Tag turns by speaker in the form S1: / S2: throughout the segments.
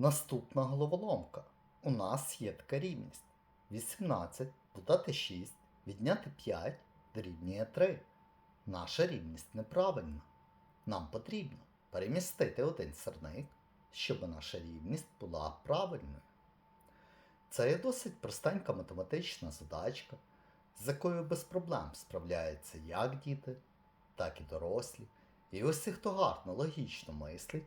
S1: Наступна головоломка. У нас є така рівність. 18 додати 6, відняти 5 дорівнює 3. Наша рівність неправильна. Нам потрібно перемістити один сирник, щоб наша рівність була правильною. Це є досить простенька математична задачка, з якою без проблем справляються як діти, так і дорослі. І усі, хто гарно логічно мислить,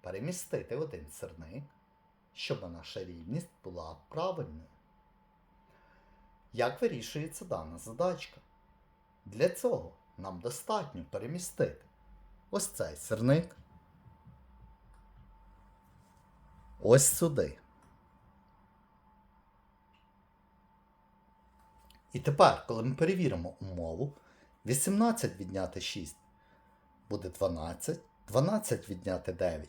S1: перемістити один сирник, щоб наша рівність була правильною. Як вирішується дана задачка? Для цього нам достатньо перемістити ось цей сирник ось сюди. І тепер, коли ми перевіримо умову, 18 відняти 6 буде 12, 12 відняти 9